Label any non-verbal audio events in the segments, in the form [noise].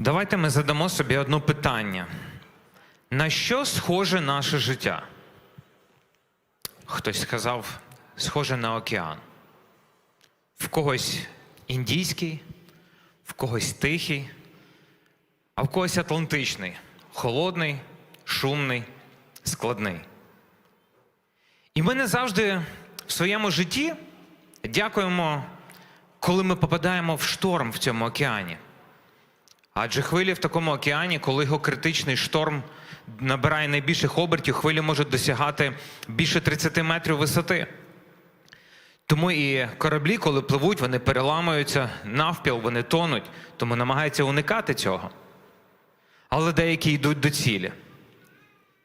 Давайте ми задамо собі одне питання. На що схоже наше життя? Хтось сказав, схоже на океан. В когось індійський, в когось тихий, а в когось атлантичний, холодний, шумний, складний. І ми не завжди в своєму житті дякуємо, коли ми попадаємо в шторм в цьому океані. Адже хвилі в такому океані, коли його критичний шторм набирає найбільших обертів, хвилі можуть досягати більше 30 метрів висоти. Тому і кораблі, коли пливуть, вони переламуються навпіл, вони тонуть, тому намагаються уникати цього. Але деякі йдуть до цілі.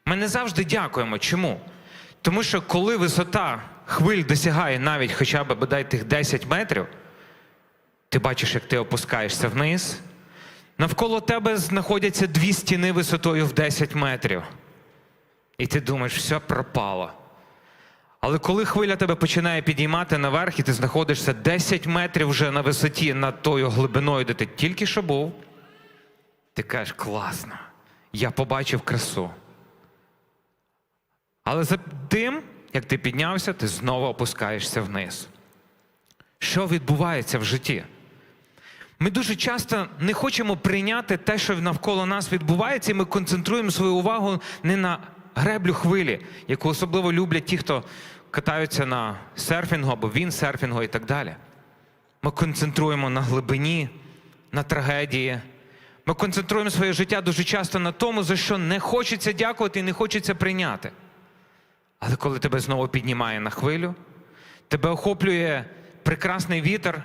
Ми не завжди дякуємо. Чому? Тому що коли висота хвиль досягає навіть хоча б бодай тих 10 метрів, ти бачиш, як ти опускаєшся вниз. Навколо тебе знаходяться дві стіни висотою в 10 метрів. І ти думаєш, все пропало. Але коли хвиля тебе починає підіймати наверх, і ти знаходишся 10 метрів вже на висоті над тою глибиною, де ти тільки що був, ти кажеш, класно, я побачив красу. Але за тим, як ти піднявся, ти знову опускаєшся вниз. Що відбувається в житті? Ми дуже часто не хочемо прийняти те, що навколо нас відбувається, і ми концентруємо свою увагу не на греблю хвилі, яку особливо люблять ті, хто катаються на серфінгу або віндсерфінгу і так далі. Ми концентруємо на глибині, на трагедії. Ми концентруємо своє життя дуже часто на тому, за що не хочеться дякувати і не хочеться прийняти. Але коли тебе знову піднімає на хвилю, тебе охоплює прекрасний вітер,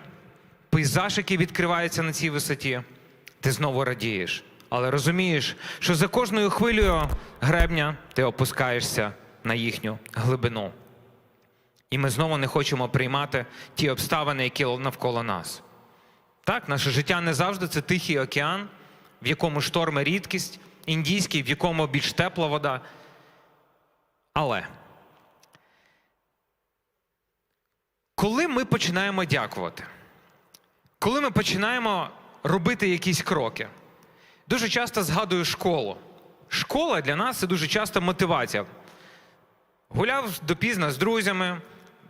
пейзаж, який відкривається на цій висоті, ти знову радієш. Але розумієш, що за кожною хвилею гребня ти опускаєшся на їхню глибину. І ми знову не хочемо приймати ті обставини, які навколо нас. Так, наше життя не завжди це тихий океан, в якому шторми рідкість, індійський, в якому більш тепла вода. Але коли ми починаємо дякувати, коли ми починаємо робити якісь кроки, дуже часто згадую школу. Школа для нас це дуже часто мотивація. Гуляв допізно з друзями,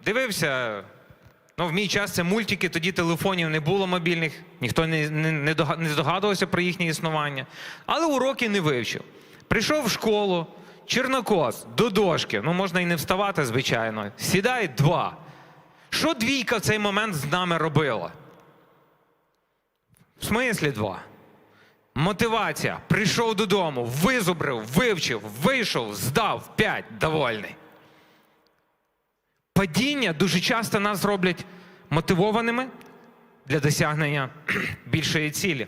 дивився. Ну, в мій час це мультики, тоді телефонів не було мобільних, ніхто не, не, не здогадувався про їхнє існування. Але уроки не вивчив. Прийшов в школу, Чернокос, до дошки. Ну, можна і не вставати, звичайно. Сідай два. Що двійка в цей момент з нами робила? В смислі два. Мотивація. Прийшов додому, визубрив, вивчив, вийшов, здав, п'ять, довольний. Падіння дуже часто нас роблять мотивованими для досягнення [clears throat] більшої цілі.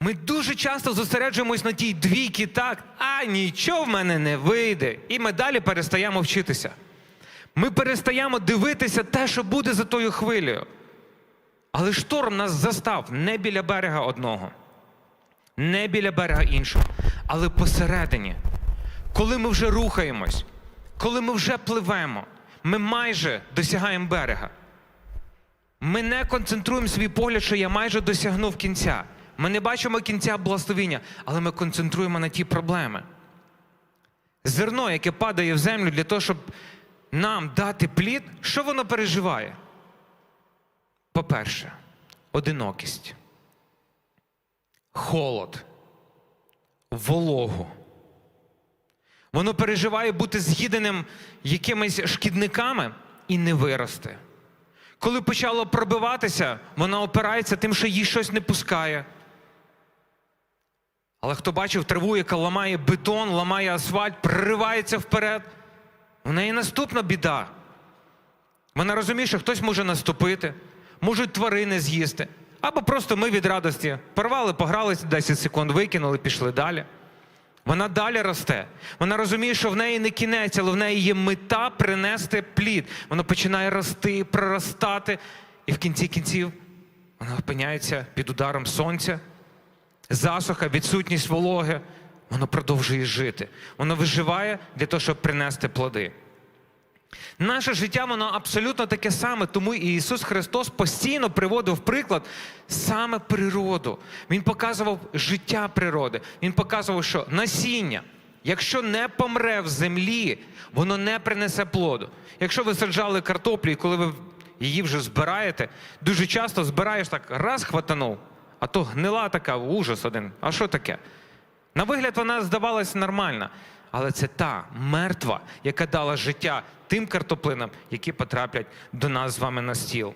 Ми дуже часто зосереджуємось на тій двійки так, а нічого в мене не вийде. І ми далі перестаємо вчитися. Ми перестаємо дивитися те, що буде за тою хвилею. Але шторм нас застав не біля берега одного, не біля берега іншого, але посередині. Коли ми вже рухаємось, коли ми вже пливемо, ми майже досягаємо берега. Ми не концентруємо свій погляд, що я майже досягнув кінця. Ми не бачимо кінця благословіння, але ми концентруємо на ті проблеми. Зерно, яке падає в землю для того, щоб нам дати плід, що воно переживає? По-перше, одинокість, холод, вологу. Воно переживає бути з'їденим якимись шкідниками і не вирости. Коли почало пробиватися, вона опирається тим, що їй щось не пускає. Але хто бачив траву, яка ламає бетон, ламає асфальт, проривається вперед, в неї наступна біда. Вона розуміє, що хтось може наступити, можуть тварини з'їсти. Або просто ми від радості порвали, погралися 10 секунд, викинули, пішли далі. Вона далі росте. Вона розуміє, що в неї не кінець, але в неї є мета принести плід. Вона починає рости, проростати, і в кінці кінців вона опиняється під ударом сонця, засуха, відсутність вологи. Воно продовжує жити. Воно виживає для того, щоб принести плоди. Наше життя воно абсолютно таке саме, тому і Ісус Христос постійно приводив приклад саме природу. Він показував життя природи. Він показував, що насіння, якщо не помре в землі, воно не принесе плоду. Якщо ви саджали картоплю, і коли ви її вже збираєте, дуже часто збираєш так, раз хватанув, а то гнила така ужас один. А що таке? На вигляд вона здавалась нормальна, але це та мертва, яка дала життя тим картоплинам, які потраплять до нас з вами на стіл.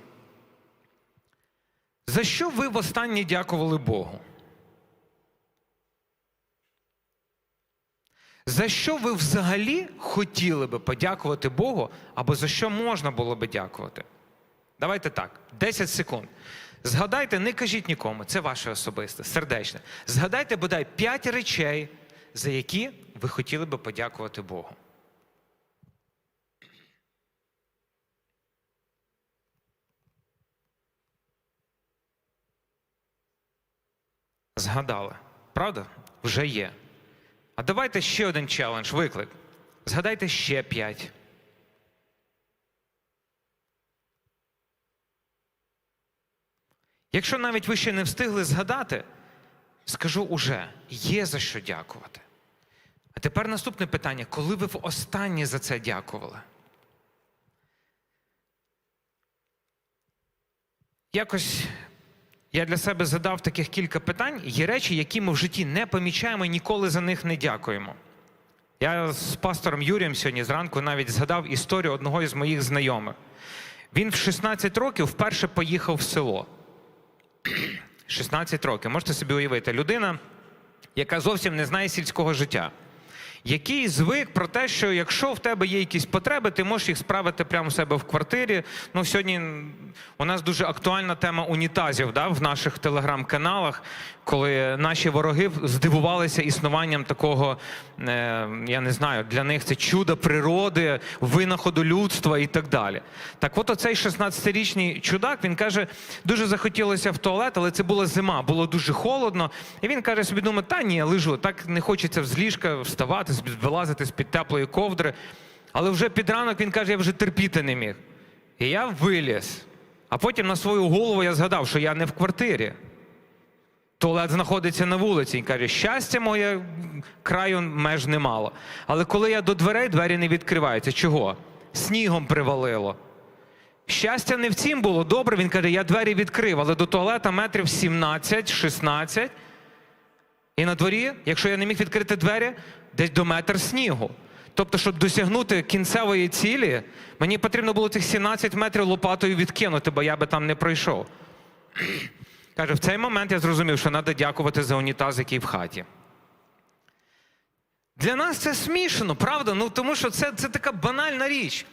За що ви востаннє дякували Богу? За що ви взагалі хотіли би подякувати Богу, або за що можна було би дякувати? Давайте так, 10 секунд. Згадайте, не кажіть нікому, це ваше особисте, сердечне. Згадайте бодай 5 речей, за які ви хотіли би подякувати Богу. Згадали. Правда? Вже є. А давайте ще один челендж, виклик. Згадайте ще п'ять. Якщо навіть ви ще не встигли згадати, скажу уже, є за що дякувати. А тепер наступне питання: коли ви востаннє за це дякували? Якось я для себе задав таких кілька питань. Є речі, які ми в житті не помічаємо і ніколи за них не дякуємо. Я з пастором Юрієм сьогодні зранку навіть згадав історію одного із моїх знайомих. Він в 16 років вперше поїхав в село. 16 років. Можете собі уявити, людина, яка зовсім не знає сільського життя, який звик про те, що якщо в тебе є якісь потреби, ти можеш їх справити прямо у себе в квартирі. Ну, сьогодні у нас дуже актуальна тема унітазів да, в наших телеграм-каналах, коли наші вороги здивувалися існуванням такого, е, я не знаю, для них це чудо природи, винаходу людства і так далі. Так от оцей 16-річний чудак, він каже, дуже захотілося в туалет, але це була зима, було дуже холодно. І він каже собі, думає, та ні, лежу, так не хочеться з ліжка вставати, вилазити з-під теплої ковдри. Але вже під ранок він каже, я вже терпіти не міг. І я виліз. А потім на свою голову я згадав, що я не в квартирі. Туалет знаходиться на вулиці. Він каже, щастя моє краю меж немало. Але коли я до дверей, двері не відкриваються. Чого? Снігом привалило. Щастя не в цім було добре. Він каже, я двері відкрив, але до туалета метрів 17-16. І на дворі, якщо я не міг відкрити двері, десь до метр снігу. Тобто, щоб досягнути кінцевої цілі, мені потрібно було цих 17 метрів лопатою відкинути, бо я би там не пройшов. [clears throat] Каже, в цей момент я зрозумів, що треба дякувати за унітаз, який в хаті. Для нас це смішно, правда? Ну тому що це, це така банальна річ.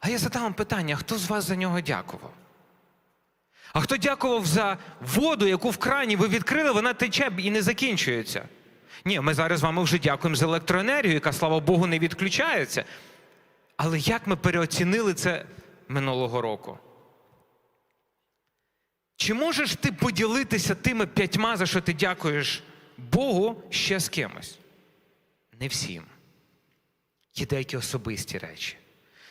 А я задав вам питання: хто з вас за нього дякував? А хто дякував за воду, яку в крані ви відкрили, вона тече і не закінчується? Ні, ми зараз з вами вже дякуємо за електроенергію, яка, слава Богу, не відключається. Але як ми переоцінили це минулого року? Чи можеш ти поділитися тими п'ятьма, за що ти дякуєш Богу ще з кимось? Не всім. Є деякі особисті речі.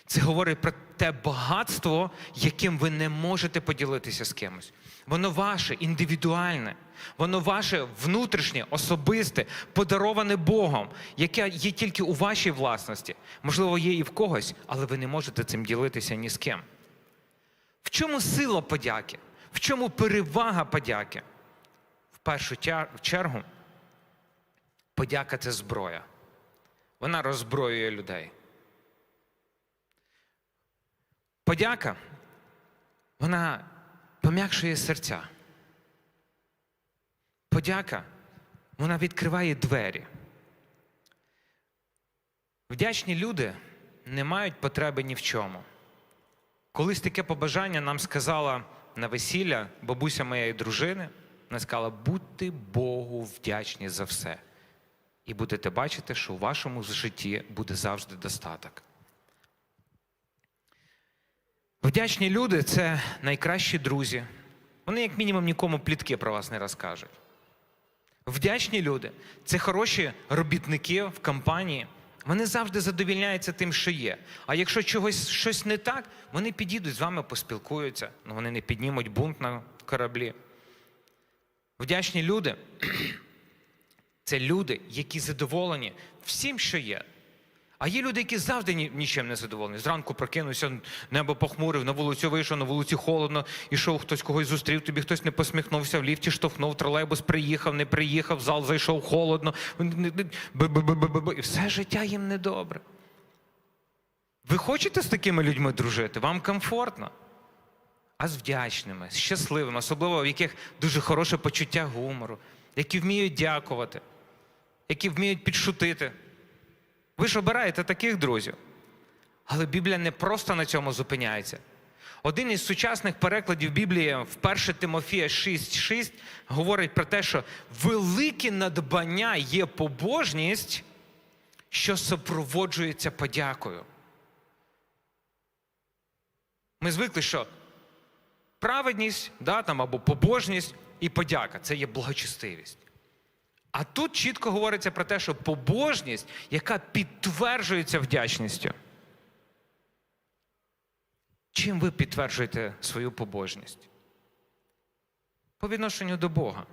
Це говорить про те багатство, яким ви не можете поділитися з кимось. Воно ваше, індивідуальне, воно ваше внутрішнє, особисте, подароване Богом, яке є тільки у вашій власності. Можливо, є і в когось, але ви не можете цим ділитися ні з ким. В чому сила подяки? В чому перевага подяки? В першу чергу, подяка це зброя. Вона роззброює людей. Подяка, вона пом'якшує серця. Подяка, вона відкриває двері. Вдячні люди не мають потреби ні в чому. Колись таке побажання нам сказала на весілля бабуся моєї дружини. Вона сказала, будьте Богу вдячні за все. І будете бачити, що у вашому житті буде завжди достаток. Вдячні люди це найкращі друзі. Вони, як мінімум, нікому плітки про вас не розкажуть. Вдячні люди це хороші робітники в компанії, Вони завжди задовільняються тим, що є. А якщо чогось щось не так, вони підійдуть з вами, поспілкуються. Ну вони не піднімуть бунт на кораблі. Вдячні люди [clears throat] це люди, які задоволені всім, що є. А є люди, які завжди ні- нічим не задоволені. Зранку прокинувся, небо похмурив, на вулицю вийшов, на вулиці холодно, ішов, хтось когось зустрів, тобі хтось не посміхнувся, в ліфті штовхнув, тролейбус приїхав, не приїхав, зал зайшов холодно. І все життя їм недобре. Ви хочете з такими людьми дружити? Вам комфортно? А з вдячними, з щасливими, особливо в яких дуже хороше почуття гумору, які вміють дякувати, які вміють підшутити. Ви ж обираєте таких друзів. Але Біблія не просто на цьому зупиняється. Один із сучасних перекладів Біблії в 1 Тимофія 6,6 говорить про те, що велике надбання є побожність, що супроводжується подякою. Ми звикли, що праведність да, там, або побожність і подяка це є благочестивість. А тут чітко говориться про те, що побожність, яка підтверджується вдячністю. Чим ви підтверджуєте свою побожність? По відношенню до Бога.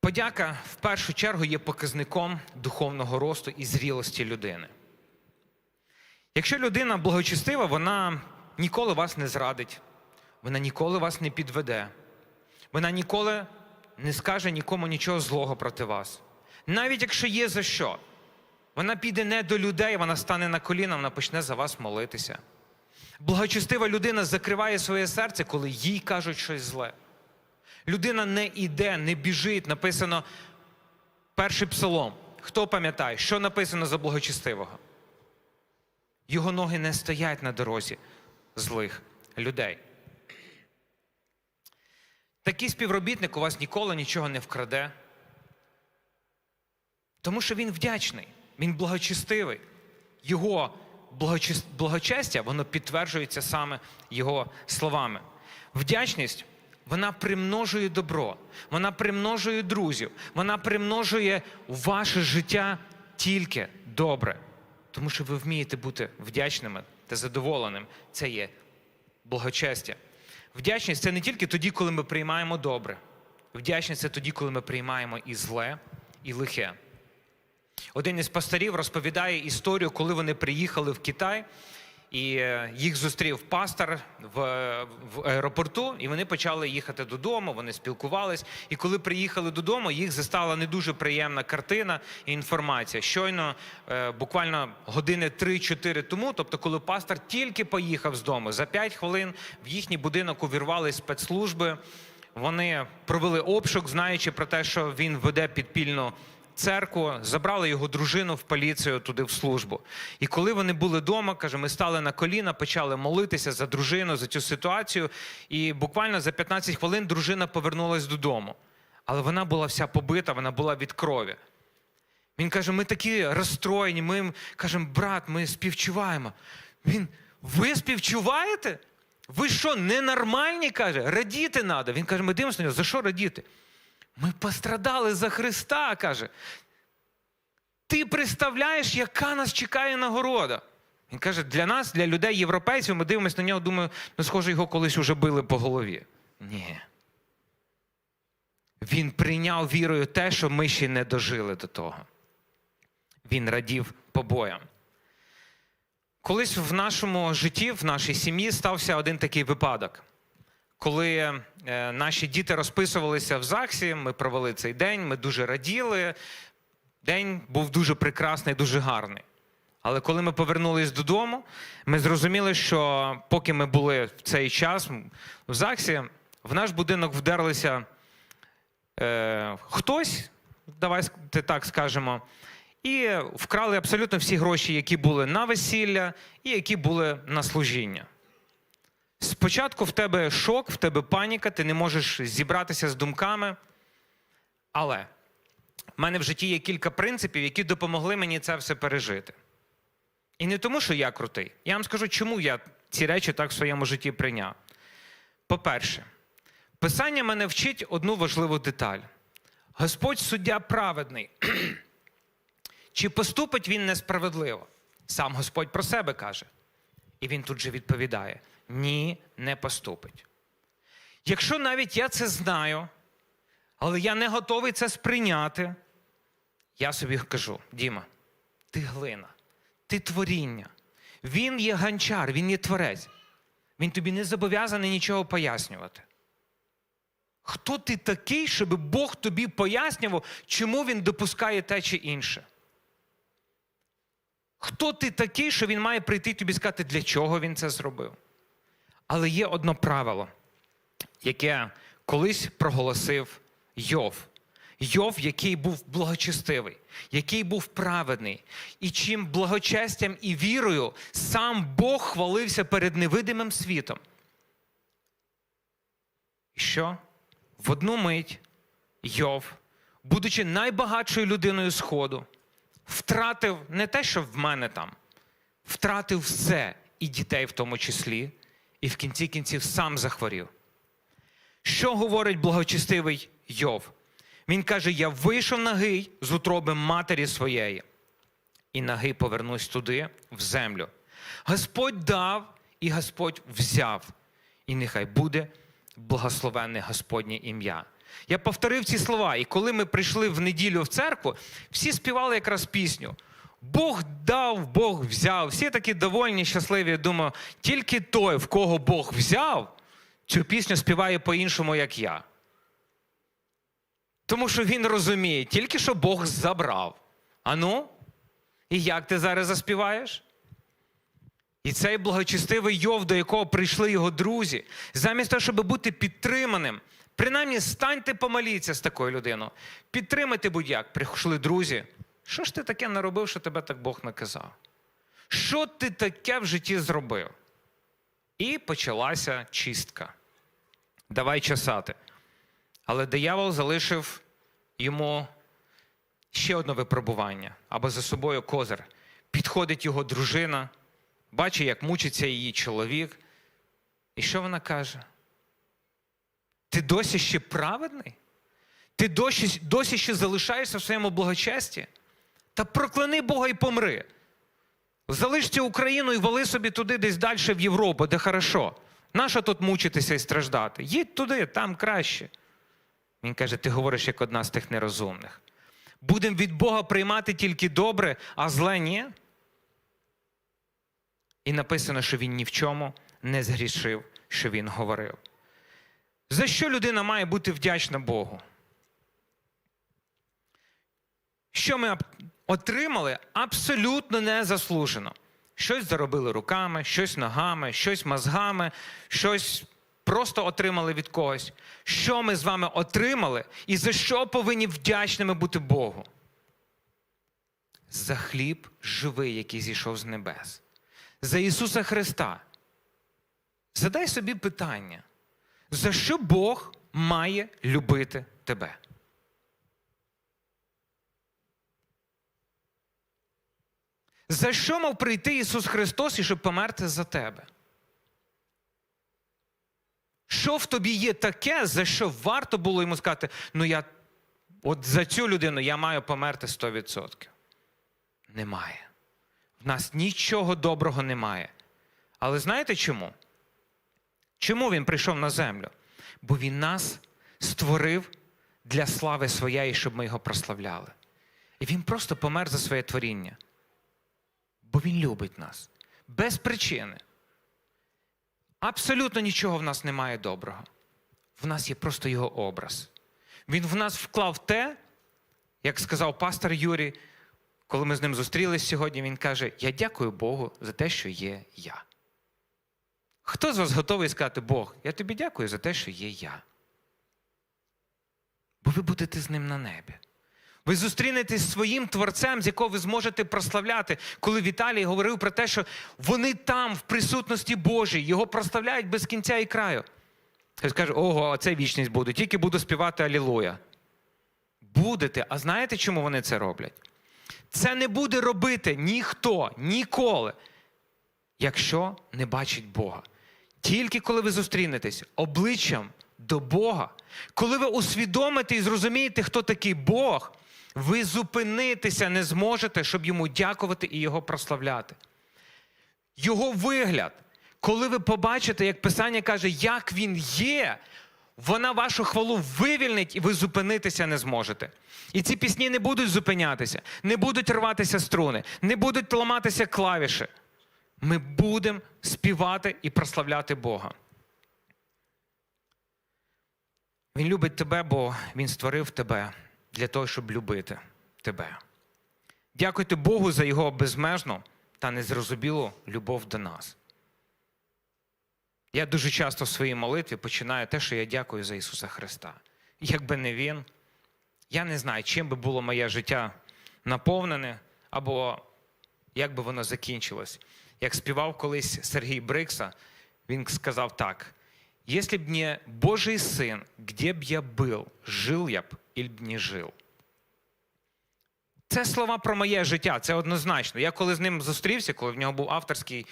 Подяка в першу чергу є показником духовного росту і зрілості людини. Якщо людина благочестива, вона ніколи вас не зрадить, вона ніколи вас не підведе, вона ніколи не скаже нікому нічого злого проти вас. Навіть якщо є за що, вона піде не до людей, вона стане на коліна, вона почне за вас молитися. Благочестива людина закриває своє серце, коли їй кажуть щось зле. Людина не іде, не біжить. Написано перший псалом. Хто пам'ятає, що написано за благочестивого? Його ноги не стоять на дорозі злих людей. Такий співробітник у вас ніколи нічого не вкраде, тому що він вдячний, він благочестивий. Його благочестя воно підтверджується саме його словами. Вдячність вона примножує добро, вона примножує друзів, вона примножує ваше життя тільки добре. Тому що ви вмієте бути вдячними та задоволеним. Це є благочестя. Вдячність це не тільки тоді, коли ми приймаємо добре. Вдячність це тоді, коли ми приймаємо і зле, і лихе. Один із пастирів розповідає історію, коли вони приїхали в Китай, і е, їх зустрів пастор в, в аеропорту, і вони почали їхати додому, вони спілкувались. І коли приїхали додому, їх застала не дуже приємна картина і інформація. Щойно, е, буквально години 3-4 тому, тобто, коли пастор тільки поїхав з дому, за 5 хвилин в їхній будинок увірвали спецслужби. Вони провели обшук, знаючи про те, що він веде підпільну церкву, забрали його дружину в поліцію туди в службу. І коли вони були вдома, каже, ми стали на коліна, почали молитися за дружину, за цю ситуацію. І буквально за 15 хвилин дружина повернулась додому. Але вона була вся побита, вона була від крові. Він каже: ми такі розстроєні, ми кажемо, брат, ми співчуваємо. Він, ви співчуваєте? Ви що, ненормальні? каже, радіти треба. Він каже, ми дивимося на нього, за що радіти? Ми пострадали за Христа, каже. Ти представляєш, яка нас чекає нагорода? Він каже, для нас, для людей, європейців, ми дивимося на нього, думаю, ну, схоже, його колись уже били по голові. Ні. Він прийняв вірою те, що ми ще не дожили до того. Він радів побоям. Колись в нашому житті, в нашій сім'ї стався один такий випадок. Коли е, наші діти розписувалися в ЗАГСі, ми провели цей день, ми дуже раділи. День був дуже прекрасний, дуже гарний. Але коли ми повернулись додому, ми зрозуміли, що поки ми були в цей час в ЗАГСі, в наш будинок вдерлися е, хтось, давайте так скажемо, і вкрали абсолютно всі гроші, які були на весілля і які були на служіння. Спочатку в тебе шок, в тебе паніка, ти не можеш зібратися з думками. Але в мене в житті є кілька принципів, які допомогли мені це все пережити. І не тому, що я крутий. Я вам скажу, чому я ці речі так в своєму житті прийняв. По-перше, писання мене вчить одну важливу деталь: Господь суддя праведний. [clears throat] чи поступить він несправедливо? Сам Господь про себе каже. І він тут же відповідає: ні, не поступить. Якщо навіть я це знаю, але я не готовий це сприйняти, я собі кажу: Діма, ти глина, ти творіння. Він є ганчар, він є творець. Він тобі не зобов'язаний нічого пояснювати. Хто ти такий, щоб Бог тобі пояснював, чому він допускає те чи інше? Хто ти такий, що він має прийти тобі сказати, для чого він це зробив? Але є одно правило, яке колись проголосив Йов. Йов, який був благочестивий, який був праведний, і чим благочестям і вірою сам Бог хвалився перед невидимим світом. І що? В одну мить Йов, будучи найбагатшою людиною Сходу, втратив не те, що в мене там, втратив все, і дітей в тому числі, і в кінці кінців сам захворів. Що говорить благочестивий Йов? Він каже: Я вийшов нагий з утроби матері своєї, і нагий повернусь туди, в землю. Господь дав, і Господь взяв, і нехай буде благословенне Господнє ім'я. Я повторив ці слова, і коли ми прийшли в неділю в церкву, всі співали якраз пісню. Бог дав, Бог взяв. Всі такі довольні, щасливі. Я думаю, тільки той, в кого Бог взяв, цю пісню співає по-іншому, як я. Тому що він розуміє, тільки що Бог забрав. Ану, і як ти зараз заспіваєш? І цей благочестивий Йов, до якого прийшли його друзі, замість того, щоб бути підтриманим, принаймні станьте помоліться з такою людиною. Підтримайте будь-як. Прийшли друзі. Що ж ти таке наробив, що тебе так Бог наказав? Що ти таке в житті зробив? І почалася чистка. Давай чесати. Але диявол залишив йому ще одне випробування або за собою козир. Підходить його дружина, бачить, як мучиться її чоловік. І що вона каже? Ти досі ще праведний? Ти досі, досі ще залишаєшся в своєму благочесті? Та прокляни Бога і помри. Залишся Україну і вали собі туди десь далі в Європу, де хорошо. Нащо тут мучитися і страждати? Їдь туди, там краще. Він каже: ти говориш як одна з тих нерозумних. Будемо від Бога приймати тільки добре, а зле ні. І написано, що він ні в чому не згрішив, що він говорив. За що людина має бути вдячна Богу? Що ми отримали абсолютно незаслужено. Щось заробили руками, щось ногами, щось мозгами, щось просто отримали від когось. Що ми з вами отримали і за що повинні вдячними бути Богу? За хліб живий, який зійшов з небес. За Ісуса Христа. Задай собі питання, за що Бог має любити тебе? За що мав прийти Ісус Христос і щоб померти за тебе? Що в тобі є таке, за що варто було йому сказати, ну я от за цю людину я маю померти 100%? Немає. В нас нічого доброго немає. Але знаєте чому? Чому він прийшов на землю? Бо він нас створив для слави своєї, щоб ми його прославляли. І він просто помер за своє творіння. Бо він любить нас без причини. Абсолютно нічого в нас немає доброго. В нас є просто його образ. Він в нас вклав те, як сказав пастор Юрій, коли ми з ним зустрілись сьогодні, він каже: Я дякую Богу за те, що є я. Хто з вас готовий сказати, Бог, я тобі дякую за те, що є я? Бо ви будете з ним на небі. Ви зустрінетесь зі своїм творцем, з якого ви зможете прославляти, коли Віталій говорив про те, що вони там, в присутності Божій, його прославляють без кінця і краю. Хтось каже, ого, це вічність буде, тільки буду співати Алілуя. Будете, а знаєте, чому вони це роблять? Це не буде робити ніхто ніколи, якщо не бачить Бога. Тільки коли ви зустрінетесь обличчям до Бога, коли ви усвідомите і зрозумієте, хто такий Бог, ви зупинитися не зможете, щоб йому дякувати і його прославляти. Його вигляд, коли ви побачите, як Писання каже, як він є, вона вашу хвалу вивільнить, і ви зупинитися не зможете. І ці пісні не будуть зупинятися, не будуть рватися струни, не будуть ламатися клавіші. Ми будемо співати і прославляти Бога. Він любить тебе, бо Він створив тебе для того, щоб любити тебе. Дякуйте Богу за Його безмежну та незрозумілу любов до нас. Я дуже часто в своїй молитві починаю те, що я дякую за Ісуса Христа. Якби не Він, я не знаю, чим би було моє життя наповнене, або як би воно закінчилось. Як співав колись Сергій Брикса, він сказав так: «Если б не Божий син, где б я был, жил я б не жив. Це слова про моє життя, це однозначно. Я коли з ним зустрівся, коли в нього був авторський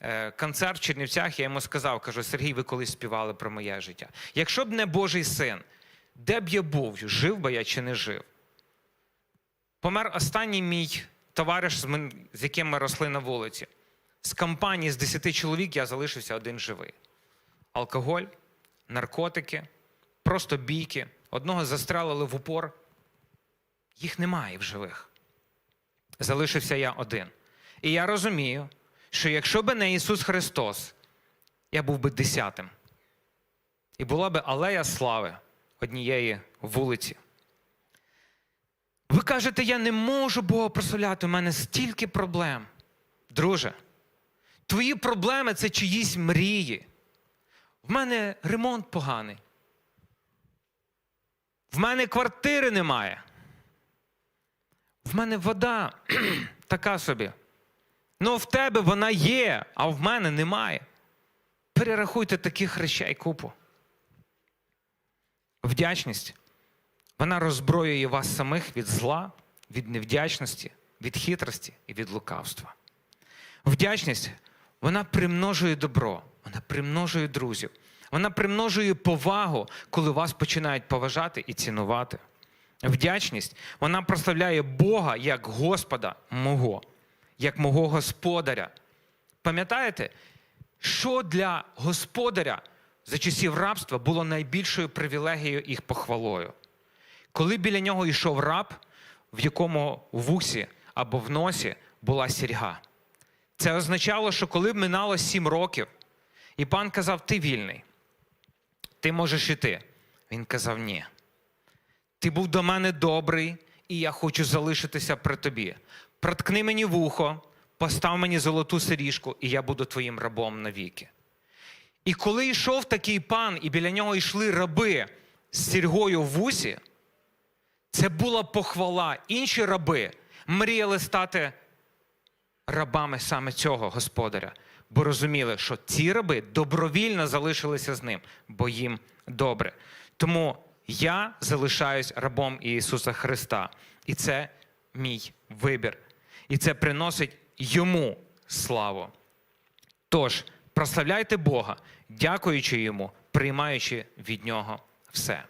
е, концерт в Чернівцях, я йому сказав: кажу, Сергій, ви колись співали про моє життя. Якщо б не Божий син, де б я був, жив би я чи не жив? Помер останній мій товариш, з яким ми росли на вулиці. З компанії з 10 чоловік я залишився один живий. Алкоголь, наркотики, просто бійки. Одного застрелили в упор. Їх немає в живих. Залишився я один. І я розумію, що якщо би не Ісус Христос, я був би десятим. І була би алея слави однієї вулиці. Ви кажете, я не можу Бога прославляти, у мене стільки проблем. Друже, твої проблеми це чиїсь мрії. В мене ремонт поганий. В мене квартири немає. В мене вода [clears throat] така собі. Ну, в тебе вона є, а в мене немає. Перерахуйте таких речей купу. Вдячність. Вона роззброює вас самих від зла, від невдячності, від хитрості і від лукавства. Вдячність вона примножує добро, вона примножує друзів, вона примножує повагу, коли вас починають поважати і цінувати. Вдячність вона прославляє Бога як Господа мого, як мого господаря. Пам'ятаєте, що для господаря за часів рабства було найбільшою привілегією їх похвалою? Коли біля нього йшов раб, в якому вусі або в носі була сірга. Це означало, що коли минало сім років, і пан казав, ти вільний, ти можеш іти. Він казав, ні. Ти був до мене добрий, і я хочу залишитися при тобі. Проткни мені вухо, постав мені золоту сиріжку, і я буду твоїм рабом навіки. І коли йшов такий пан, і біля нього йшли раби з сіргою в вусі, це була похвала. Інші раби мріяли стати рабами саме цього господаря, бо розуміли, що ці раби добровільно залишилися з ним, бо їм добре. Тому я залишаюсь рабом Ісуса Христа, і це мій вибір. І це приносить йому славу. Тож, прославляйте Бога, дякуючи йому, приймаючи від нього все.